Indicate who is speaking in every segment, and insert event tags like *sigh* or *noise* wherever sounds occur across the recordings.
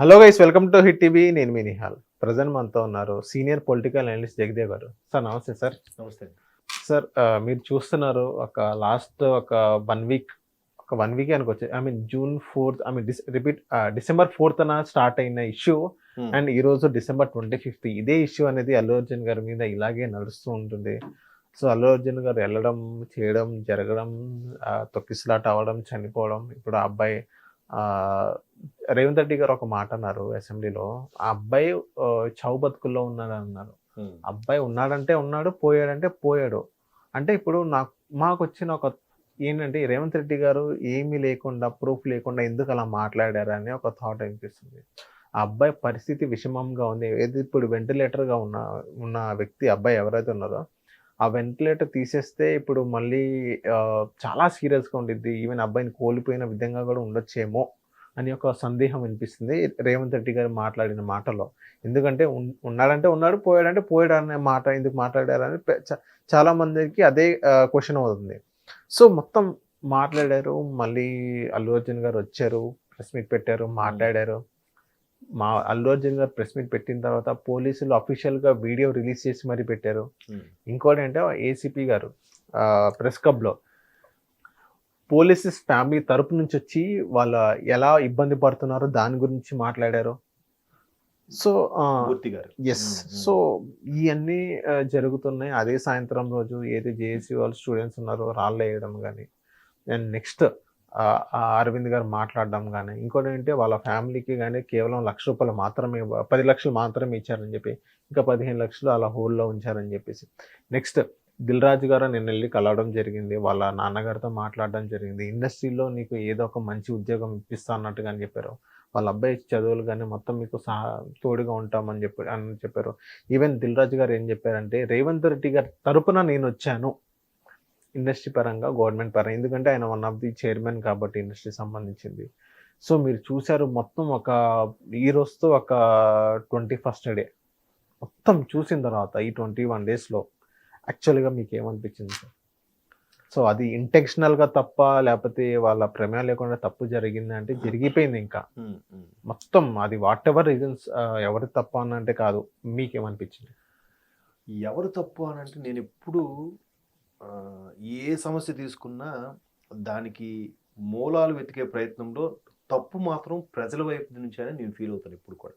Speaker 1: Hello guys welcome to Hit TV. నేను మీ Nihal. Present మనతో ఉన్నారు సీనియర్ పొలిటికల్ అనలిస్ట్ జగదేవ్ గారు. సార్ నమస్తే సార్.
Speaker 2: నమస్తే.
Speaker 1: సార్ మీరు చూస్తున్నారు ఒక లాస్ట్ ఒక వన్ వీక్ ఒక వన్ వీక్ అనుకోవచ్చు I mean June fourth I mean repeat December fourth అన స్టార్ట్ అయిన ఇష్యూ.
Speaker 2: Hmm.
Speaker 1: అండ్ ఈ రోజు డిసెంబర్ ట్వంటీ ఫిఫ్త్ ఇదే ఇష్యూ అనేది అల్లు అర్జున్ గారి మీద ఇలాగే నడుస్తూ ఉంటుంది. సో అల్లు అర్జున్ గారు వెళ్ళడం చేయడం జరగడం తొక్కిసలాట అవ్వడం చనిపోవడం ఇప్పుడు ఆ అబ్బాయి రేవంత్ రెడ్డి గారు ఒక మాట అన్నారు అసెంబ్లీలో ఆ అబ్బాయి చావు బతుకుల్లో ఉన్నాడు అన్నారు. అబ్బాయి ఉన్నాడంటే ఉన్నాడు పోయాడంటే పోయాడు. అంటే ఇప్పుడు నాకు మాకు వచ్చిన ఒక ఏంటంటే రేవంత్ రెడ్డి గారు ఏమీ లేకుండా ప్రూఫ్ లేకుండా ఎందుకు అలా మాట్లాడారు అని ఒక థాట్ అనిపిస్తుంది ఆ అబ్బాయి పరిస్థితి విషమంగా ఉంది. ఏది ఇప్పుడు వెంటిలేటర్గా ఉన్న ఉన్న వ్యక్తి అబ్బాయి ఎవరైతే ఉన్నారో ఆ వెంటిలేటర్ తీసేస్తే ఇప్పుడు మళ్ళీ చాలా సీరియస్గా ఉండిద్ది. ఈవెన్ అబ్బాయిని కోల్పోయిన విధంగా కూడా ఉండొచ్చేమో అని ఒక సందేహం వినిపిస్తుంది. రేవంత్ రెడ్డి గారు మాట్లాడిన మాటలో. ఎందుకంటే ఉన్- ఉన్నాడంటే ఉన్నాడు పోయాడంటే పోయాడు అనే మాట ఎందుకు మాట్లాడారని చాలా మందికి అదే క్వశ్చన్ అవుతుంది. సో మొత్తం మాట్లాడారు. మళ్ళీ అల్లు అర్జున్ గారు వచ్చారు ప్రెస్ మీట్ పెట్టారు మాట్లాడారు. మా అల్లు అర్జున్ గారు ప్రెస్ మీట్ పెట్టిన తర్వాత పోలీసులు అఫీషియల్గా వీడియో రిలీజ్ చేసి మరీ పెట్టారు. ఇంకోటి అంటే ఏసీపీ గారు ప్రెస్ క్లబ్లో పోలీసెస్ ఫ్యామిలీ తరపు నుంచి వచ్చి వాళ్ళ ఎలా ఇబ్బంది పడుతున్నారో దాని గురించి మాట్లాడారు. So yes
Speaker 2: hmm, hmm.
Speaker 1: So ఇవన్నీ జరుగుతున్నాయి. అదే సాయంత్రం రోజు ఏది జేఏసీ వాళ్ళు స్టూడెంట్స్ ఉన్నారో రాళ్ళు వేయడం కానీ అండ్ నెక్స్ట్ అరవింద్ గారు మాట్లాడడం కానీ ఇంకోటి ఏంటంటే వాళ్ళ ఫ్యామిలీకి కానీ కేవలం లక్ష రూపాయలు మాత్రమే పది లక్షలు మాత్రమే ఇచ్చారని చెప్పి ఇంకా పదిహేను లక్షలు అలా హోల్లో ఉంచారని చెప్పేసి. నెక్స్ట్ దిల్ రాజు గారు నేను వెళ్ళి కలవడం జరిగింది వాళ్ళ నాన్నగారితో మాట్లాడడం జరిగింది. ఇండస్ట్రీలో నీకు ఏదో ఒక మంచి ఉద్యోగం ఇప్పిస్తా అన్నట్టుగా అని చెప్పారు. వాళ్ళ అబ్బాయి చదువులు కానీ మొత్తం మీకు సహా తోడుగా ఉంటామని చెప్పి అని చెప్పారు. ఈవెన్ దిల్ రాజు గారు ఏం చెప్పారంటే రేవంత్ రెడ్డి గారి తరపున నేను వచ్చాను. ఇండస్ట్రీ పరంగా గవర్నమెంట్ పరంగా. ఎందుకంటే ఆయన వన్ ఆఫ్ ది చైర్మన్ కాబట్టి ఇండస్ట్రీ సంబంధించింది. సో మీరు చూశారు మొత్తం ఒక ఈ రోజుతో ఒక ట్వంటీ ఫస్ట్ డే మొత్తం చూసిన తర్వాత ఈ ట్వంటీ వన్ డేస్లో యాక్చువల్గా మీకు ఏమనిపించింది సార్? సో అది ఇంటెన్షనల్గా తప్ప లేకపోతే వాళ్ళ ప్రమేయం లేకుండా తప్పు జరిగింది అంటే జరిగిపోయింది ఇంకా. *laughs* మొత్తం అది వాట్ ఎవర్ రీజన్స్ ఎవరి తప్ప అని అంటే కాదు. మీకేమనిపించింది?
Speaker 2: ఎవరు తప్పు అని అంటే నేను ఎప్పుడు ఏ సమస్య తీసుకున్నా దానికి మూలాలు వెతికే ప్రయత్నంలో తప్పు మాత్రం ప్రజల వైపు నుంచి నేను ఫీల్ అవుతాను ఎప్పుడు కూడా.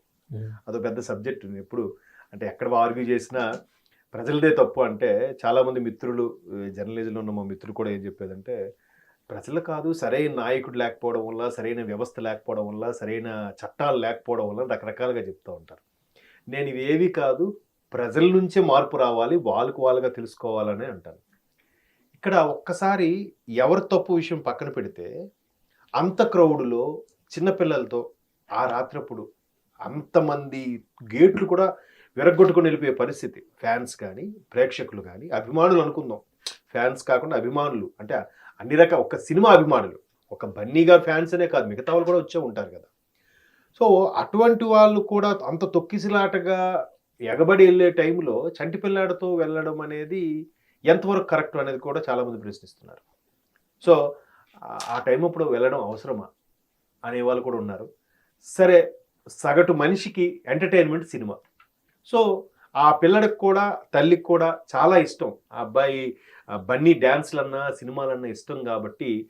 Speaker 2: అదో పెద్ద సబ్జెక్ట్. నేను ఎప్పుడు అంటే ఎక్కడ ఆర్గ్యూ చేసినా ప్రజలదే తప్పు అంటే చాలామంది మిత్రులు జర్నలిజంలో ఉన్న మా మిత్రులు కూడా ఏం చెప్పేదంటే ప్రజలు కాదు సరైన నాయకుడు లేకపోవడం వల్ల సరైన వ్యవస్థ లేకపోవడం వల్ల సరైన చట్టాలు లేకపోవడం వల్ల రకరకాలుగా చెప్తూ ఉంటారు. నేను ఇవేవి కాదు ప్రజల నుంచే మార్పు రావాలి వాళ్ళకు వాళ్ళుగా తెలుసుకోవాలని అంటాను. ఇక్కడ ఒక్కసారి ఎవరి తప్పు విషయం పక్కన పెడితే అంత క్రౌడ్లో చిన్నపిల్లలతో ఆ రాత్రప్పుడు అంతమంది గేట్లు కూడా విరగొట్టుకుని వెళ్ళిపోయే పరిస్థితి. ఫ్యాన్స్ కానీ ప్రేక్షకులు కానీ అభిమానులు అనుకుందాం. ఫ్యాన్స్ కాకుండా అభిమానులు. అంటే అన్ని రకాల ఒక సినిమా అభిమానులు. ఒక బన్నీ గారు ఫ్యాన్స్ అనే కాదు మిగతా వాళ్ళు కూడా వచ్చే ఉంటారు కదా. సో అటువంటి వాళ్ళు కూడా అంత తొక్కిసిలాటగా ఎగబడి వెళ్ళే టైంలో చంటి పిల్లాడితో వెళ్ళడం అనేది ఎంతవరకు కరెక్ట్ అనేది కూడా చాలామంది ప్రశ్నిస్తున్నారు. సో ఆ- టైం అప్పుడు వెళ్ళడం అవసరమా అనే వాళ్ళు కూడా ఉన్నారు. సరే సగటు మనిషికి ఎంటర్టైన్మెంట్ సినిమా. సో ఆ పిల్లడికి కూడా తల్లికి కూడా చాలా ఇష్టం. ఆ అబ్బాయి ఆ బన్నీ డ్యాన్స్లన్నా సినిమాలన్నా ఇష్టం కాబట్టి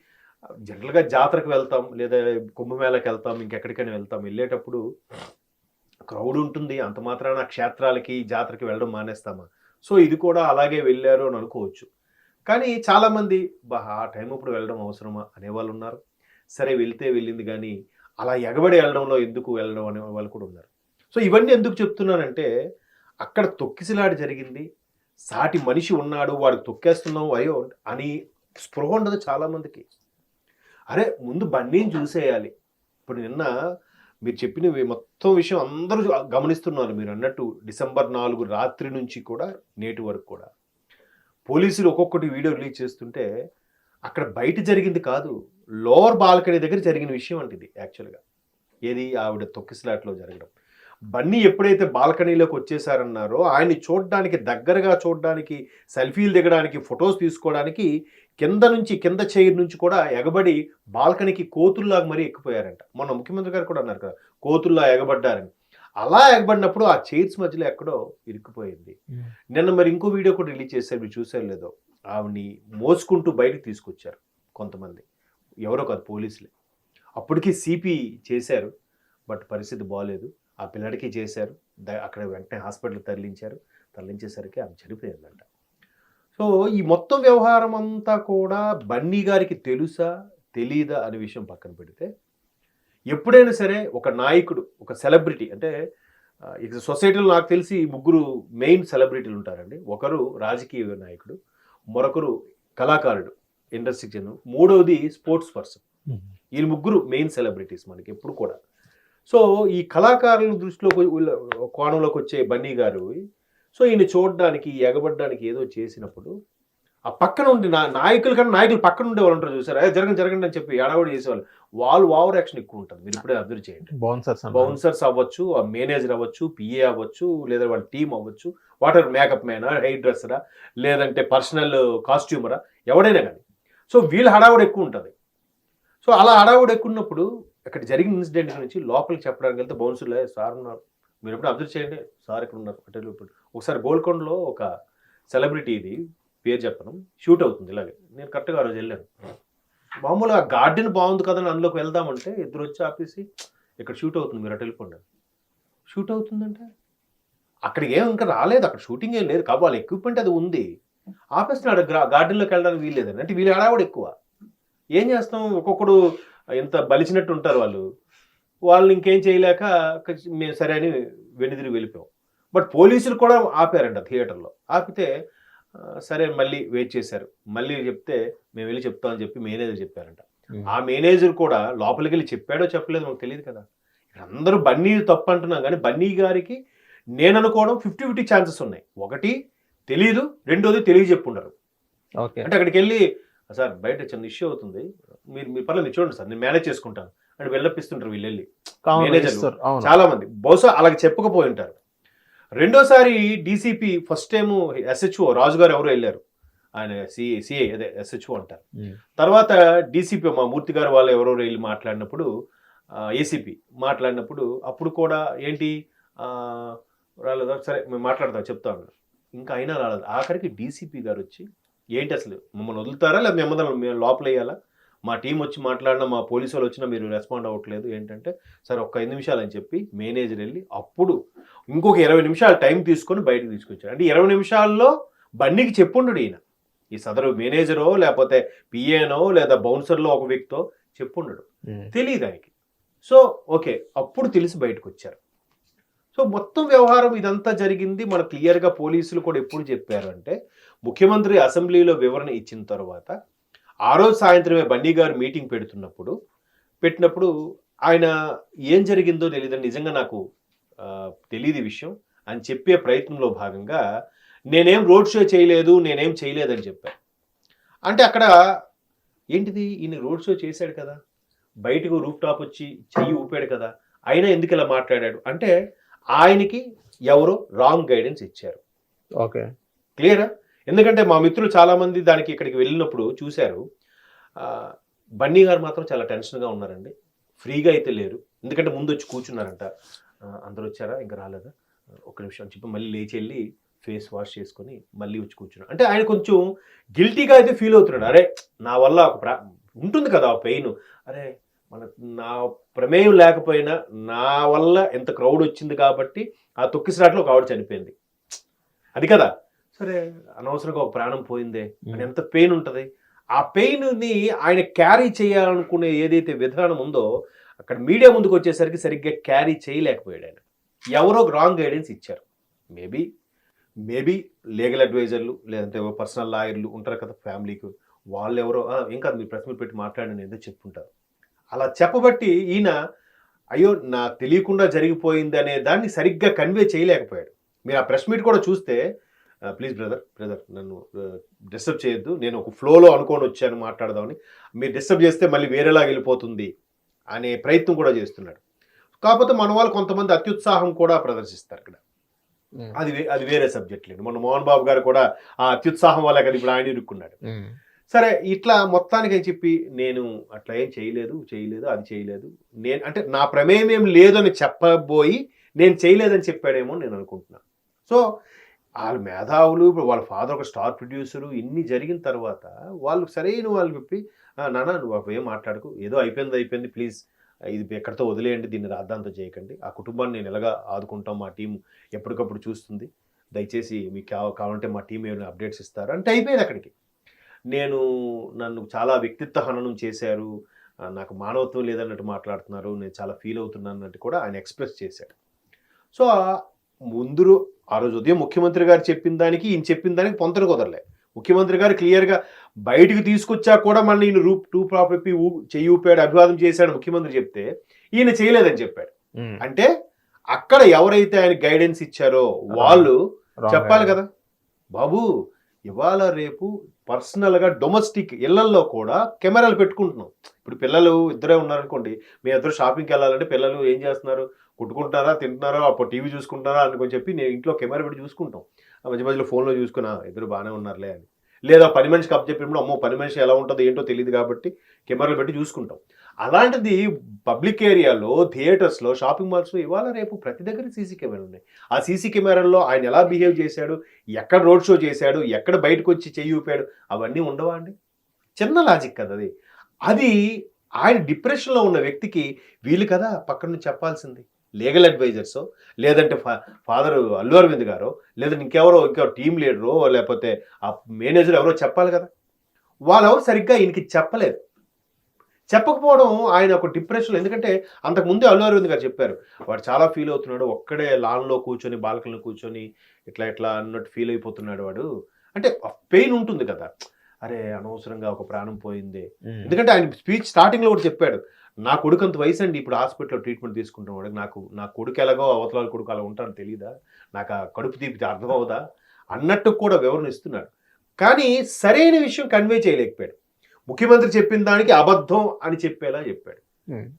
Speaker 2: జనరల్గా జాతరకు వెళ్తాం లేదా కుంభమేళకి వెళ్తాం ఇంకెక్కడికైనా వెళ్తాం. వెళ్ళేటప్పుడు క్రౌడ్ ఉంటుంది. అంత మాత్రాన క్షేత్రాలకి జాతరకి వెళ్ళడం మానేస్తామా? సో ఇది కూడా అలాగే వెళ్ళారు అని అనుకోవచ్చు. కానీ చాలామంది బా ఆ టైం ఇప్పుడు వెళ్ళడం అవసరమా? అనేవాళ్ళు ఉన్నారు. సరే వెళ్తే వెళ్ళింది కానీ అలా ఎగబడి వెళ్ళడంలో ఎందుకు వెళ్ళడం? అనే వాళ్ళు కూడా ఉన్నారు. సో ఇవన్నీ ఎందుకు చెప్తున్నానంటే అక్కడ తొక్కిసిలాడి జరిగింది. సాటి మనిషి ఉన్నాడు వాడికి తొక్కేస్తున్నాం అయ్యో అని స్పృహ ఉండదు చాలామందికి. అరే ముందు బండిని చూసేయాలి. ఇప్పుడు నిన్న మీరు చెప్పిన మొత్తం విషయం అందరూ గమనిస్తున్నారు మీరు అన్నట్టు డిసెంబర్ నాలుగు రాత్రి నుంచి కూడా నేటి వరకు కూడా. పోలీసులు ఒక్కొక్కటి వీడియో రిలీజ్ చేస్తుంటే అక్కడ బయట జరిగింది కాదు లోవర్ బాల్కనీ దగ్గర జరిగిన విషయం అంటే ఇది యాక్చువల్గా. ఏది ఆవిడ తొక్కిసలాట్లో జరగడం. బన్నీ ఎప్పుడైతే బాల్కనీలోకి వచ్చేసారన్నారో ఆయన్ని చూడడానికి దగ్గరగా చూడడానికి సెల్ఫీలు దిగడానికి ఫొటోస్ తీసుకోవడానికి కింద నుంచి కింద చైర్ నుంచి కూడా ఎగబడి బాల్కనీకి కోతుల్లాగా మరీ ఎక్కిపోయారంట. మొన్న ముఖ్యమంత్రి గారు కూడా అన్నారు కదా కోతుల్లా ఎగబడ్డారని. అలా ఎగబడినప్పుడు ఆ చైర్స్ మధ్యలో ఎక్కడో ఇరుక్కుపోయింది. నిన్న మరి ఇంకో వీడియో కూడా రిలీజ్ చేశారు మీరు చూసారు లేదో. ఆవిడ్ని మోసుకుంటూ బయటకు తీసుకొచ్చారు కొంతమంది. ఎవరో కాదు పోలీసులే. అప్పటికి సిపి చేశారు బట్ పరిస్థితి బాగాలేదు ఆ పిల్లడికి చేశారు. అక్కడ వెంటనే హాస్పిటల్కి తరలించారు. తరలించేసరికి ఆమె చనిపోయిందంట. సో ఈ మొత్తం వ్యవహారం అంతా కూడా బన్నీ గారికి తెలుసా? తెలీదా అనే విషయం పక్కన పెడితే ఎప్పుడైనా సరే ఒక నాయకుడు ఒక సెలబ్రిటీ అంటే ఇక సొసైటీలో నాకు తెలిసి ముగ్గురు మెయిన్ సెలబ్రిటీలు ఉంటారండి. ఒకరు రాజకీయ నాయకుడు మరొకరు కళాకారుడు ఇండస్ట్రీకి చెందిన మూడవది స్పోర్ట్స్ పర్సన్. వీళ్ళు ముగ్గురు మెయిన్ సెలబ్రిటీస్ మనకి ఎప్పుడు కూడా. సో ఈ కళాకారుల దృష్టిలోకి వీళ్ళ కోణంలోకి వచ్చే బన్నీ గారు సో ఈయన చూడడానికి ఎగబడడానికి ఏదో చేసినప్పుడు ఆ పక్కన ఉండి నా నాయకులు కన్నా నాయకులు పక్కన ఉండే వాళ్ళు ఉంటారు చూసారు? "ఏ, జరగండి జరగండి అని చెప్పి ఎడవడి చేసేవాళ్ళు. వాళ్ళు ఓవర్ యాక్షన్ ఎక్కువ ఉంటుంది. మీరు ఇప్పుడే అబ్జర్వ్ చేయండి.
Speaker 1: బౌన్సర్స్
Speaker 2: బౌన్సర్స్ అవ్వచ్చు ఆ మేనేజర్ అవ్వచ్చు పిఏ అవ్వచ్చు లేదా వాళ్ళ టీం అవ్వచ్చు వాటర్ మేకప్ మ్యానా హెయిర్ డ్రెస్సరా లేదంటే పర్సనల్ కాస్ట్యూమరా ఎవడైనా కానీ. సో వీళ్ళ హడావుడు ఎక్కువ ఉంటుంది. సో అలా హడావుడు ఎక్కువ ఉన్నప్పుడు అక్కడ జరిగిన ఇన్సిడెంట్ నుంచి లోపలికి చెప్పడానికి వెళ్తే బౌన్సర్లే సార్ ఉన్నారు. మీరు ఎప్పుడు అబ్జర్వ్ చేయండి. సార్ ఇక్కడ ఉన్నారు. అంటే ఇప్పుడు ఒకసారి గోల్కొండలో ఒక సెలబ్రిటీ ఇది పేరు చెప్పను. షూట్ అవుతుంది ఇలాగే. నేను కరెక్ట్గా ఆ రోజు వెళ్ళాను. మామూలుగా గార్డెన్ బాగుంది కదా అని అందులోకి వెళ్దామంటే ఇద్దరు వచ్చి ఆపేసి ఇక్కడ షూట్ అవుతుంది. మీరు అటు వెళ్ళిపోండి. షూట్ అవుతుందంటే? అక్కడికి ఏం ఇంకా రాలేదు. అక్కడ షూటింగ్ ఏం లేదు. కాబట్టి ఎక్విప్మెంట్ అది ఉంది. ఆపేస్తున్నాడు. గార్డెన్లోకి వెళ్ళడానికి వీల్లేదని అంటే వీళ్ళు హడావుడు ఎక్కువ. ఏం చేస్తాం? ఒక్కొక్కడు ఎంత బలిచినట్టు ఉంటారు వాళ్ళు. వాళ్ళు ఇంకేం చేయలేక మేము సరే అని వెనుదిరిగి వెళ్ళిపోయాం. బట్ పోలీసులు కూడా ఆపారంట థియేటర్లో. ఆపితే సరే మళ్ళీ వెయిట్ చేశారు. మళ్ళీ చెప్తే మేము వెళ్ళి చెప్తామని చెప్పి మేనేజర్ చెప్పారంట. ఆ మేనేజర్ కూడా లోపలికి వెళ్ళి చెప్పాడో చెప్పలేదో మాకు తెలియదు కదా. అందరూ బన్నీ తప్పు అంటున్నాం కానీ బన్నీ గారికి నేను అనుకోవడం ఫిఫ్టీ ఫిఫ్టీ ఛాన్సెస్ ఉన్నాయి. ఒకటి తెలియదు రెండోది తెలియ చెప్పుండరు.
Speaker 1: ఓకే.
Speaker 2: అంటే అక్కడికి వెళ్ళి సార్ బయట చిన్న ఇష్యూ అవుతుంది. మీరు మీరు పర్లేదు మీరు చూడండి సార్ నేను మేనేజ్ చేసుకుంటాను. అని వెళ్ళపిస్తుంటారు వీళ్ళు వెళ్ళి చాలా మంది. బహుశా అలాగ చెప్పకపోయి ఉంటారు. రెండోసారి DCP first time SHO Raju garu ఎవరు వెళ్ళారు. ఆయన సి సిఐ అదే ఎస్హెచ్ఓ అంటారు.
Speaker 1: ఉమ్.
Speaker 2: తర్వాత డీసీపీ మా మూర్తి గారు వాళ్ళు ఎవరెవరు వెళ్ళి మాట్లాడినప్పుడు ఏసీపీ మాట్లాడినప్పుడు అప్పుడు కూడా ఏంటి రాలేదా? సరే మేము మాట్లాడతాం చెప్తాను ఇంకా అయినా రాలేదు. ఆఖరికి డీసీపీ గారు వచ్చి ఏంటి అసలు? మమ్మల్ని వదులుతారా? లేదా మిమ్మల్ని మేము లోపల వేయాలా? మా టీం వచ్చి మాట్లాడినా మా పోలీసు వాళ్ళు వచ్చినా మీరు రెస్పాండ్ అవ్వట్లేదు. ఏంటంటే సరే ఒక్క ఐదు నిమిషాలు అని చెప్పి మేనేజర్ వెళ్ళి అప్పుడు ఇంకొక ఇరవై నిమిషాలు టైం తీసుకొని బయటకు తీసుకొచ్చారు అంటే ఇరవై నిమిషాల్లో బండికి చెప్పుండడు ఈయన. ఈ సదరు మేనేజరో లేకపోతే పిఏనో లేదా బౌన్సర్లో ఒక వ్యక్తో చెప్పుండడు. తెలియదు ఆయనకి. సో ఓకే అప్పుడు తెలిసి బయటకు వచ్చారు. సో మొత్తం వ్యవహారం ఇదంతా జరిగింది. మన క్లియర్గా పోలీసులు కూడా ఎప్పుడు చెప్పారు అంటే ముఖ్యమంత్రి అసెంబ్లీలో వివరణ ఇచ్చిన తర్వాత ఆ రోజు సాయంత్రమే బండి గారు మీటింగ్ పెడుతున్నప్పుడు పెట్టినప్పుడు ఆయన ఏం జరిగిందో తెలియదు నిజంగా నాకు తెలియదు విషయం అని చెప్పే ప్రయత్నంలో భాగంగా నేనేం రోడ్ షో చేయలేదు నేనేం చేయలేదని చెప్పాను అంటే అక్కడ ఏంటిది? ఈయన రోడ్ షో చేశాడు కదా. బయటకు రూఫ్ టాప్ వచ్చి చెయ్యి ఊపాడు కదా. అయినా ఎందుకు ఇలా మాట్లాడాడు? అంటే ఆయనకి ఎవరో రాంగ్ గైడెన్స్ ఇచ్చారు.
Speaker 1: ఓకే.
Speaker 2: క్లియరా? ఎందుకంటే మా మిత్రులు చాలా మంది దానికి ఇక్కడికి వెళ్ళినప్పుడు చూశారు. బన్నీ గారు మాత్రం చాలా టెన్షన్గా ఉన్నారండి. ఫ్రీగా అయితే లేరు. ఎందుకంటే ముందు వచ్చి కూర్చున్నారంట. అందరూ వచ్చారా? ఇంకా రాలేదా? ఒక నిమిషం చెప్పి మళ్ళీ లేచి వెళ్ళి ఫేస్ వాష్ చేసుకొని మళ్ళీ వచ్చి కూర్చున్నారు. అంటే ఆయన కొంచెం గిల్టీగా అయితే ఫీల్ అవుతున్నాడు. అరే నా వల్ల ఒక ప్రా ఉంటుంది కదా ఆ పెయిన్. అరే మన నా ప్రమేయం లేకపోయినా నా వల్ల ఎంత క్రౌడ్ వచ్చింది కాబట్టి ఆ తొక్కిసలాట్లో ఒక ఆవిడ చనిపోయింది. అది కదా? సరే అనవసరంగా ఒక ప్రాణం పోయిందే అని ఎంత పెయిన్ ఉంటుంది? ఆ పెయిన్ని ఆయన క్యారీ చేయాలనుకునే ఏదైతే విధానం ఉందో అక్కడ మీడియా ముందుకు వచ్చేసరికి సరిగ్గా క్యారీ చేయలేకపోయాడు ఆయన. ఎవరో రాంగ్ గైడెన్స్ ఇచ్చారు. మేబీ మేబీ లీగల్ అడ్వైజర్లు లేదంటే పర్సనల్ లాయర్లు ఉంటారు కదా ఫ్యామిలీకి వాళ్ళు ఎవరో "ఆ, ఏం కాదు మీరు మీట్ పెట్టి మాట్లాడండి ఏదో చెప్పుంటారు. అలా చెప్పబట్టి ఈయన అయ్యో నాకు తెలియకుండా జరిగిపోయింది అనే దాన్ని సరిగ్గా కన్వే చేయలేకపోయాడు. మీరు ఆ ప్రెస్ మీట్ కూడా చూస్తే ప్లీజ్ బ్రదర్ బ్రదర్ నన్ను డిస్టర్బ్ చేయొద్దు. నేను ఒక ఫ్లోలో అనుకొని వచ్చాను మాట్లాడదామని. మీరు డిస్టర్బ్ చేస్తే మళ్ళీ వేరేలాగా వెళ్ళిపోతుంది అనే ప్రయత్నం కూడా చేస్తున్నాడు. కాకపోతే మన వాళ్ళు కొంతమంది అత్యుత్సాహం కూడా ప్రదర్శిస్తారు ఇక్కడ. అది అది వేరే సబ్జెక్ట్ లేదు మొన్న మోహన్ బాబు గారు కూడా ఆ అత్యుత్సాహం వల్ల కదా ఇప్పుడు ఆయన ఇరుక్కున్నాడు. సరే ఇట్లా మొత్తానికి అని చెప్పి నేను అట్లా ఏం చేయలేదు చేయలేదు అది చేయలేదు. నేను అంటే నా ప్రమేయం ఏం లేదు అని చెప్పబోయి నేను చేయలేదని చెప్పాడేమో నేను అనుకుంటున్నాను సో వాళ్ళ మేధావులు ఇప్పుడు వాళ్ళ ఫాదర్ ఒక స్టార్ ప్రొడ్యూసరు ఇన్ని జరిగిన తర్వాత వాళ్ళు సరైన వాళ్ళు చెప్పి నానా నాన్న నువ్వు ఏం మాట్లాడకు ఏదో అయిపోయింది అయిపోయింది ప్లీజ్. ఇది ఎక్కడితో వదిలేయండి దీన్ని రాద్దాంతో చేయకండి. ఆ కుటుంబాన్ని నేను ఎలాగా ఆదుకుంటాం మా టీం ఎప్పటికప్పుడు చూస్తుంది. దయచేసి మీకు కావాలంటే మా టీం ఏమైనా అప్డేట్స్ ఇస్తారు? అంటే అయిపోయింది అక్కడికి. నేను నన్ను చాలా వ్యక్తిత్వ హననం చేశారు. నాకు మానవత్వం లేదన్నట్టు మాట్లాడుతున్నారు. నేను చాలా ఫీల్ అవుతున్నాను అన్నట్టు కూడా ఆయన ఎక్స్ప్రెస్ చేశాడు. సో ముందు ఆ రోజు ఉదయం ముఖ్యమంత్రి గారు చెప్పిన దానికి ఈయన చెప్పిన దానికి పొంతన కుదరలే. ముఖ్యమంత్రి గారు క్లియర్గా బయటికి తీసుకొచ్చా కూడా మళ్ళీ ఈయన రూప్ టూ ప్రాపర్టీ ఊ చెయ్యి ఊపాడు అభివాదం చేశాడు ముఖ్యమంత్రి చెప్తే ఈయన చేయలేదని చెప్పాడు. అంటే అక్కడ ఎవరైతే ఆయన గైడెన్స్ ఇచ్చారో వాళ్ళు చెప్పాలి. కదా. బాబు ఇవాళ రేపు పర్సనల్గా డొమెస్టిక్ ఇళ్ళల్లో కూడా కెమెరాలు పెట్టుకుంటున్నాం. ఇప్పుడు పిల్లలు ఇద్దరే ఉన్నారనుకోండి మీ ఇద్దరు షాపింగ్కి వెళ్ళాలంటే పిల్లలు ఏం చేస్తున్నారు? కొట్టుకుంటున్నారా? తింటున్నారా? అప్పుడు టీవీ చూసుకుంటారా అని చెప్పి నేను ఇంట్లో కెమెరా పెట్టి చూసుకుంటాం. ఆ మధ్య మధ్యలో ఫోన్లో చూసుకున్నా ఇద్దరు బాగానే ఉన్నారులే అని. లేదా పని మనిషికి అప్ చెప్పినప్పుడు అమ్మో పని మనిషి ఎలా ఉంటుందో ఏంటో తెలియదు కాబట్టి కెమెరాలు పెట్టి చూసుకుంటాం. అలాంటిది పబ్లిక్ ఏరియాలో థియేటర్స్లో షాపింగ్ మాల్స్లో ఇవాళ రేపు ప్రతి దగ్గర సీసీ కెమెరాలు ఉన్నాయి. ఆ సీసీ కెమెరాల్లో ఆయన ఎలా బిహేవ్ చేశాడు ఎక్కడ రోడ్ షో చేశాడు ఎక్కడ బయటకు వచ్చి చెయ్యి ఊపాడు అవన్నీ ఉండవా అండి? చిన్న లాజిక్ కదా అది. అది ఆయన డిప్రెషన్లో ఉన్న వ్యక్తికి వీలు కదా పక్కన నుంచి చెప్పాల్సింది. లీగల్ అడ్వైజర్సో లేదంటే ఫా ఫాదర్ అల్లు అరవింద్ గారో లేదంటే ఇంకెవరో ఇంకెవరో టీం లీడరో లేకపోతే ఆ మేనేజర్ ఎవరో చెప్పాలి కదా. వాళ్ళెవరు సరిగ్గా ఈయనకి చెప్పలేదు. చెప్పకపోవడం ఆయన ఒక డిప్రెషన్ ఎందుకంటే అంతకు ముందే అల్లు అరవింద్ గారు చెప్పారు వాడు చాలా ఫీల్ అవుతున్నాడు ఒక్కడే లాన్లో కూర్చొని బాల్కనీలో కూర్చొని ఇట్లా ఇట్లా అన్నట్టు ఫీల్ అయిపోతున్నాడు వాడు. అంటే పెయిన్ ఉంటుంది కదా అరే అనవసరంగా ఒక ప్రాణం పోయింది. ఎందుకంటే ఆయన స్పీచ్ స్టార్టింగ్లో కూడా చెప్పాడు నా కొడుకు అంత వయసు అండి ఇప్పుడు హాస్పిటల్లో ట్రీట్మెంట్ తీసుకుంటున్నాడు నాకు నా కొడుకు ఎలాగో అవతల కొడుకు అలా ఉంటాడని తెలియదా నాకు ఆ కడుపు తీపి అర్థం అవుదా అన్నట్టు కూడా వివరణ ఇస్తున్నాడు. కానీ సరైన విషయం కన్వే చేయలేకపోయాడు. ముఖ్యమంత్రి చెప్పిన దానికి అబద్ధం అని చెప్పేలా చెప్పాడు.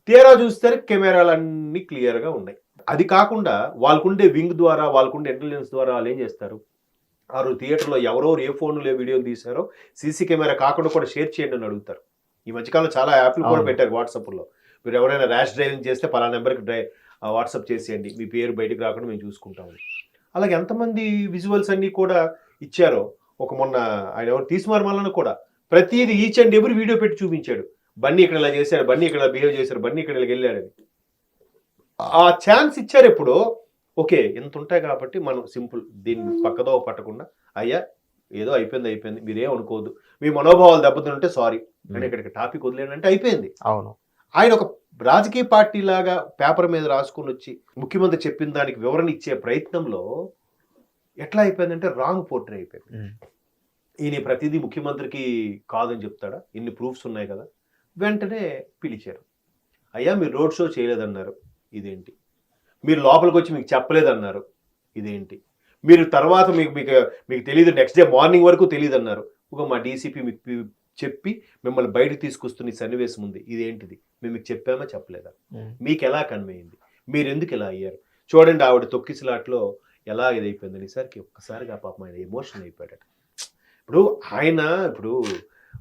Speaker 2: తీరా చూస్తే కెమెరాలన్నీ క్లియర్గా ఉన్నాయి. అది కాకుండా వాళ్ళకుండే వింగ్ ద్వారా వాళ్ళకుండే ఇంటెలిజెన్స్ ద్వారా వాళ్ళు ఏం చేస్తారు? ఆ రోజు థియేటర్లో ఎవరో ఏ ఫోన్లో ఏ తీశారో సీసీ కెమెరా కాకుండా కూడా షేర్ చేయండి అని అడుగుతారు. ఈ మధ్యకాలంలో చాలా యాప్లు కూడా. పెట్టారు వాట్సాప్లో. మీరు ఎవరైనా ర్యాష్ డ్రైవింగ్ చేస్తే పలా నెంబర్కి డ్రై వాట్సాప్ చేసేయండి. మీ పేరు బయటకు రాకుండా మేము చూసుకుంటాము అలాగే ఎంతమంది విజువల్స్ అన్నీ కూడా ఇచ్చారో? ఒక మొన్న ఆయన ఎవరు? తీసుమారు మళ్ళీ కూడా ప్రతిదీ ఈచ్ అండ్ ఎవరి వీడియో పెట్టి చూపించాడు. బన్నీ ఇక్కడ ఇలా చేశాడు బన్నీ ఇక్కడ బిహేవ్ చేశాడు బన్నీ ఇక్కడ వెళ్ళాడని ఆ ఛాన్స్ ఇచ్చారు ఎప్పుడు ఓకే ఇంత ఉంటాయి కాబట్టి మనం సింపుల్ దీన్ని పక్కదో పట్టకుండా అయ్యా ఏదో అయిపోయింది అయిపోయింది మీరేం అనుకోవద్దు. మీ మనోభావాలు దెబ్బతింటే సారీ అని ఇక్కడికి టాపిక్ వదిలేనంటే అయిపోయింది.
Speaker 1: అవును.
Speaker 2: ఆయన ఒక రాజకీయ పార్టీ లాగా పేపర్ మీద రాసుకొని వచ్చి ముఖ్యమంత్రి చెప్పిన దానికి వివరణ ఇచ్చే ప్రయత్నంలో ఎట్లా అయిపోయిందంటే రాంగ్ పోర్ట్రే అయిపోయింది. ఈయన ప్రతిదీ ముఖ్యమంత్రికి కాదని చెప్తాడా? ఇన్ని ప్రూఫ్స్ ఉన్నాయి కదా? వెంటనే పిలిచారు. అయ్యా మీరు రోడ్ షో చేయలేదన్నారు. ఇదేంటి? మీరు లోపలికి వచ్చి మీకు చెప్పలేదన్నారు. ఇదేంటి? మీరు తర్వాత మీకు మీకు మీకు తెలియదు నెక్స్ట్ డే మార్నింగ్ వరకు తెలియదు అన్నారు ఒక మా డీసీపీ మీకు చెప్పి మిమ్మల్ని బయటకు తీసుకొస్తున్న ఈ సన్నివేశం ఉంది. ఇదేంటిది? మేము మీకు చెప్పామా? చెప్పలేదా? మీకు ఎలా కన్వే అయింది? మీరు ఎందుకు ఇలా అయ్యారు? చూడండి ఆవిడ తొక్కిసలాట్లో ఎలా ఇదైపోయిందని. సరికి ఒక్కసారిగా పాపం ఆయన ఎమోషన్ అయిపోయాడట. ఇప్పుడు ఆయన ఇప్పుడు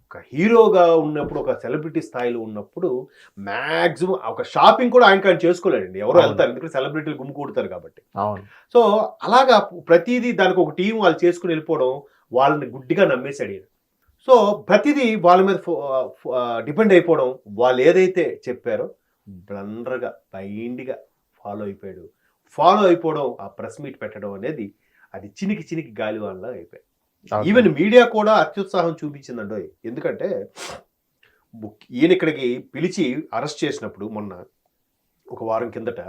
Speaker 2: ఒక హీరోగా ఉన్నప్పుడు ఒక సెలబ్రిటీ స్థాయిలో ఉన్నప్పుడు మ్యాక్సిమం ఒక షాపింగ్ కూడా ఆయన కానీ చేసుకోలేడండి. ఎవరో. వెళ్తారు. ఎందుకంటే సెలబ్రిటీలు గుమ్ముకూడతారు కాబట్టి.
Speaker 1: అవును.
Speaker 2: సో అలాగా ప్రతిదీ దానికి ఒక టీం వాళ్ళు చేసుకుని వెళ్ళిపోవడం వాళ్ళని గుడ్డిగా నమ్మేశాడు ఈయన. సో ప్రతిదీ వాళ్ళ మీద డిపెండ్ అయిపోవడం వాళ్ళు ఏదైతే చెప్పారో బ్లండర్గా బైండ్గా ఫాలో అయిపోయాడు. ఫాలో అయిపోవడం ఆ ప్రెస్ మీట్ పెట్టడం అనేది అది చినికి చినికి గాలి వాళ్ళ అయిపోయాయి. ఈవెన్ మీడియా కూడా అత్యుత్సాహం చూపించిందండో. ఎందుకంటే ఈయన ఇక్కడికి పిలిచి అరెస్ట్ చేసినప్పుడు మొన్న ఒక వారం కిందట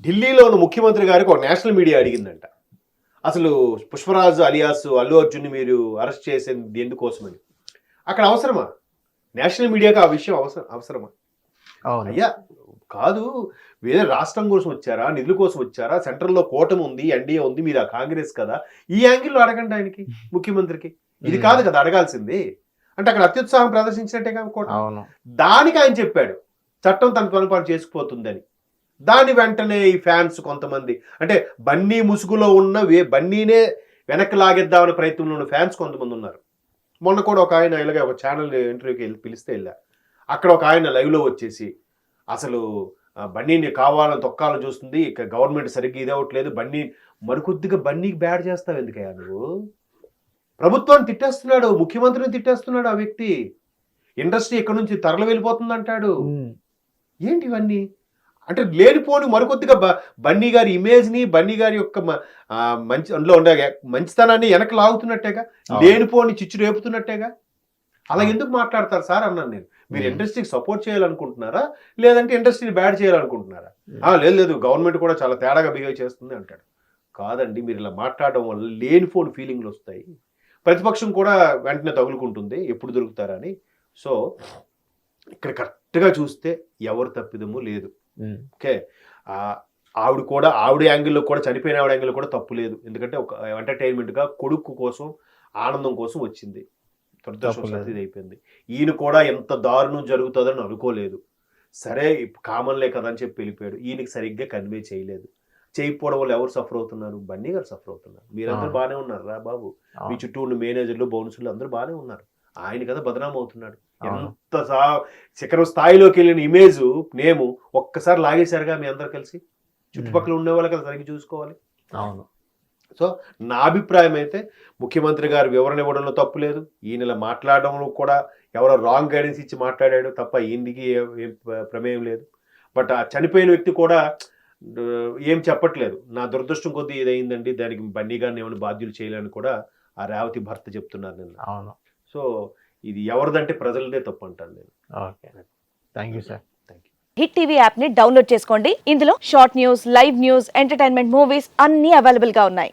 Speaker 2: ఢిల్లీలో ఉన్న ముఖ్యమంత్రి గారికి ఒక నేషనల్ మీడియా అడిగిందంట. అసలు పుష్పరాజు అలియాస్ అల్లు అర్జున్ని మీరు అరెస్ట్ చేసేది ఎందుకోసమని. అక్కడ అవసరమా? నేషనల్ మీడియాకి ఆ విషయం అవసరం అవసరమా? అయ్యా కాదు వేరే రాష్ట్రం కోసం వచ్చారా? నిధుల కోసం వచ్చారా? సెంట్రల్లో కూటమి ఉంది ఎన్డీఏ ఉంది మీరు ఆ కాంగ్రెస్ కదా. ఈ యాంగిల్లో అడగండి ఆయనకి *laughs* ముఖ్యమంత్రికి. ఇది. కాదు కదా అడగాల్సింది. అంటే అక్కడ అత్యుత్సాహం ప్రదర్శించినట్టే కాకుండా
Speaker 1: అవును.
Speaker 2: దానికి ఆయన చెప్పాడు చట్టం తన పనుపాటు చేసుకుపోతుందని. దాని వెంటనే ఈ ఫ్యాన్స్ కొంతమంది అంటే బన్నీ ముసుగులో ఉన్న వే బన్నీనే వెనక్కి లాగేద్దామనే ప్రయత్నంలో ఉన్న ఫ్యాన్స్ కొంతమంది ఉన్నారు. మొన్న కూడా ఒక ఆయన ఇలాగే ఒక ఛానల్ ఇంటర్వ్యూకి వెళ్ళి పిలిస్తే వెళ్ళా. అక్కడ ఒక ఆయన లైవ్లో వచ్చేసి అసలు బన్నీని కావాలని తొక్కాలని చూస్తుంది. ఇక గవర్నమెంట్ సరిగ్గా ఇది అవ్వట్లేదు. బన్నీ మరికొద్దిగా బన్నీకి బ్యాడ్ చేస్తావు ఎందుకయ్యా నువ్వు? ప్రభుత్వాన్ని తిట్టేస్తున్నాడు ముఖ్యమంత్రిని తిట్టేస్తున్నాడు ఆ వ్యక్తి. ఇండస్ట్రీ ఇక్కడ నుంచి తరలి వెళ్ళిపోతుంది అంటాడు ఏంటి ఇవన్నీ? అంటే లేనిపోని మరికొద్దిగా బ బన్నీ గారి ఇమేజ్ని బన్నీ గారి యొక్క మంచి అందులో ఉండే మంచితనాన్ని వెనక లాగుతున్నట్టేగా. లేనిపోని చిచ్చు రేపుతున్నట్టేగా? అలా. ఎందుకు మాట్లాడతారు సార్? అన్నాను నేను. మీరు. ఇండస్ట్రీకి సపోర్ట్ చేయాలనుకుంటున్నారా? లేదంటే ఇండస్ట్రీని బ్యాడ్ చేయాలనుకుంటున్నారా? లేదు లేదు గవర్నమెంట్ కూడా చాలా తేడాగా బిహేవ్ చేస్తుంది అంటాడు. కాదండి మీరు ఇలా మాట్లాడడం వల్ల లేనిపోని ఫీలింగ్లు వస్తాయి. ప్రతిపక్షం కూడా వెంటనే తగులుకుంటుంది ఎప్పుడు దొరుకుతారని సో ఇక్కడ కరెక్ట్గా చూస్తే ఎవరు తప్పిదము లేదు. ఓకే? ఆవిడ కూడా ఆవిడ యాంగిల్లో కూడా చనిపోయిన ఆవిడ యాంగిల్లో కూడా తప్పు లేదు. ఎందుకంటే ఒక ఎంటర్టైన్మెంట్గా కొడుకు కోసం ఆనందం కోసం వచ్చింది.
Speaker 1: తప్పులేదు.
Speaker 2: ఇది అయిపోయింది ఈయన కూడా ఎంత దారుణం జరుగుతుందని అనుకోలేదు. సరే కామన్లే కదా అని చెప్పి వెళ్ళిపోయాడు. ఈయనకి సరిగ్గా కన్వే చేయలేదు. చేయకపోవడం వల్ల ఎవరు సఫర్ అవుతున్నారు? బన్నీ గారు సఫర్ అవుతున్నారు. మీరందరూ. బాగానే ఉన్నారు రా బాబు. మీ చుట్టూ ఉన్న మేనేజర్లు బౌన్సులు అందరూ బాగానే ఉన్నారు. ఆయన కదా బదనాం అవుతున్నాడు. ఎంత సా శిఖరం స్థాయిలోకి వెళ్ళిన ఇమేజ్ నేము ఒక్కసారి లాగేశారుగా మీ అందరు కలిసి? చుట్టుపక్కల ఉండే వాళ్ళు కదా సరిగ్గా చూసుకోవాలి.
Speaker 1: అవును.
Speaker 2: సో నా అభిప్రాయం అయితే ముఖ్యమంత్రి గారు వివరణ ఇవ్వడంలో తప్పు లేదు. ఈయన ఇలా మాట్లాడడంలో కూడా ఎవరో రాంగ్ గైడెన్స్ ఇచ్చి మాట్లాడాడు తప్ప ఈయనకి ప్రమేయం లేదు. బట్ ఆ చనిపోయిన వ్యక్తి కూడా ఏం చెప్పట్లేదు. నా దురదృష్టం కొద్దీ ఇదైందండి దానికి బన్నీ గారిని ఏమైనా బాధ్యులు చేయాలని కూడా ఆ రేవతి భర్త చెప్తున్నారు నిన్న.
Speaker 1: అవును.
Speaker 2: సో ఇది ఎవరిదంటే ప్రజలదే తప్పు అంటాను నేను.
Speaker 1: Okay. Thank you sir.
Speaker 2: Thank you.
Speaker 3: Hit TV యాప్ని డౌన్లోడ్ చేసుకోండి. ఇందులో short news live news entertainment movies అన్ని అవైలబుల్గా ఉన్నాయి.